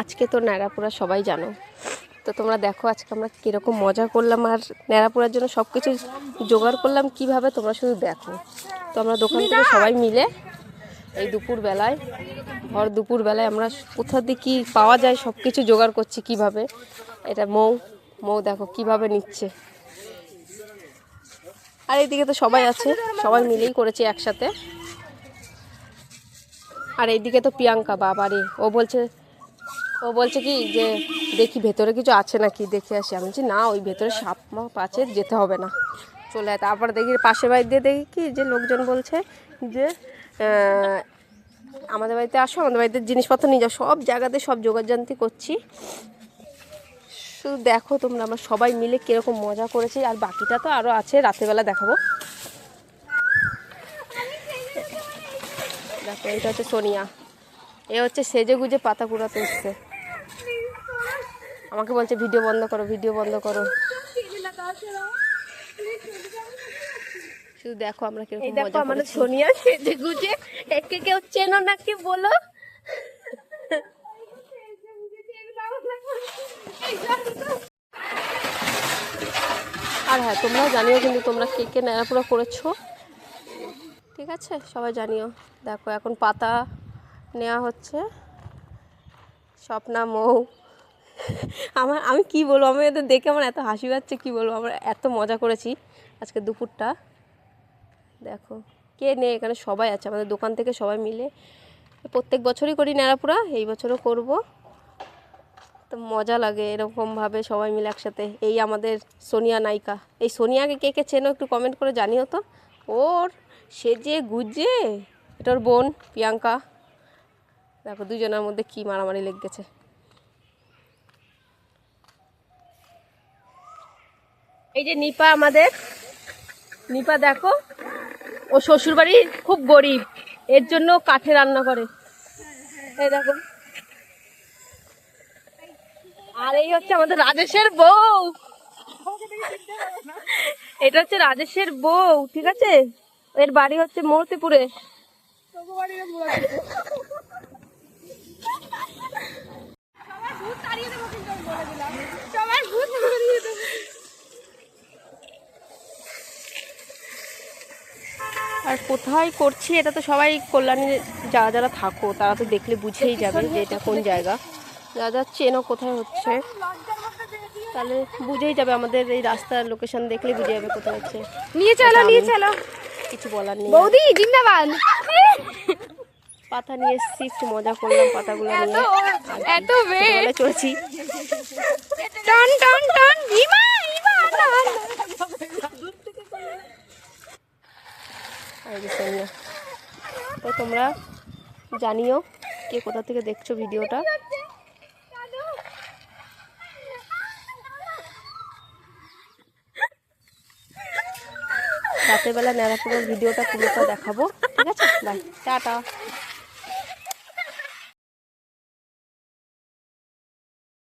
আজকে তো ন্যাড়াপোড়া সবাই জানো। তো তোমরা দেখো আজকে আমরা কীরকম মজা করলাম আর ন্যাড়াপোড়ার জন্য সব কিছু জোগাড় করলাম কীভাবে তোমরা শুধু দেখো। তো আমরা দোকান থেকে সবাই মিলে এই দুপুর বেলায় ভর দুপুর বেলায় আমরা কোথা দিয়ে কী পাওয়া যায় সব কিছু জোগাড় করছি কীভাবে এটা মৌ মৌ দেখো কীভাবে নিচ্ছে। আর এইদিকে তো সবাই আছে সবাই মিলেই করেছে একসাথে। আর এইদিকে তো প্রিয়াঙ্কা বাবারে ও বলছে ও বলছে কি যে, দেখি ভেতরে কিছু আছে নাকি? দেখে আসি। আমি বলছি, না, ওই ভেতরে সাপ মাপ আছে, যেতে হবে না। চলে তারপর দেখি পাশের বাড়ি দিয়ে দেখি কি যে লোকজন বলছে যে আমাদের বাড়িতে আসো, আমাদের বাড়িতে জিনিসপত্র নিয়ে যাও। সব জায়গাতে সব যোগাযান্তি করছি। শুধু দেখো তোমরা আমরা সবাই মিলে কীরকম মজা করেছি। আর বাকিটা তো আরও আছে, রাতেরবেলা দেখাবো। দেখো, এটা হচ্ছে সোনিয়া। এ হচ্ছে সেজে গুজে পাতা কুড়াতে এসছে। আমাকে বলছে ভিডিও বন্ধ করো ভিডিও বন্ধ করো। শুধু দেখো আমরা কীরকম দেখো আমাদের সোনিয়া সেজে গুজে একে কেউ চেনো নাকি বলো? আর হ্যাঁ তোমরাও জানিও কিন্তু তোমরা কে কে ন্যাড়াপোড়া করেছ। ঠিক আছে? সবাই জানিও। দেখো এখন পাতা নেওয়া হচ্ছে। স্বপ্না মৌ আমার, আমি কি বলব? আমি এদের দেখে আমার এত হাসি পাচ্ছে, কি বলব? আমরা এত মজা করেছি আজকে দুপুরটা। দেখো, কে নেই এখানে? সবাই আছে, আমাদের দোকান থেকে সবাই মিলে। প্রত্যেক বছরই করি ন্যাড়াপোড়া এই বছরও করব। তো মজা লাগে এরকমভাবে সবাই মিলে একসাথে। এই আমাদের সোনিয়া নায়িকা। এই সোনিয়াকে কে কে চেনো একটু কমেন্ট করে জানিও তো। ওর সেজে গুজে, এটা ওর বোন, প্রিয়াঙ্কা। দেখো, দুজনের মধ্যে কী মারামারি লেগে এই যে নিপা আমাদের। নিপা দেখো, ও শ্বশুর বাড়ি খুব গরিব, এর জন্য কাঠে রান্না করে। এই দেখো। আর এই হচ্ছে আমাদের রাজেশের বউ। এটা হচ্ছে রাজেশের বউ, ঠিক আছে? এর বাড়ি হচ্ছে মূর্তিপুরে আর কোথায় করছি এটা তো সবাই কল্যাণী যারা যারা থাকো তারা তো দেখলে বুঝেই যাবে যে এটা কোন জায়গা। যারা যারা চেনো কোথায় হচ্ছে তাহলে বুঝেই যাবে আমাদের এই রাস্তার লোকেশন দেখলে বুঝে যাবে কোথায় হচ্ছে। নিয়ে চলো নিয়ে চলো। কিছু বলার নেই। বৌদি জিন্দাবাদ। পাতা নিয়ে এসেছি একটু মজা করলাম পাতাগুলো নিয়ে। এত চলছি। টন টন টন। ইমা ইমা তো তোমরা জানিও কে কোথা থেকে দেখছ ভিডিওটা। রাতের বেলা ন্যাড়াপুরের ভিডিওটা পুরোটা দেখাবো, ঠিক আছে? Bye, tata.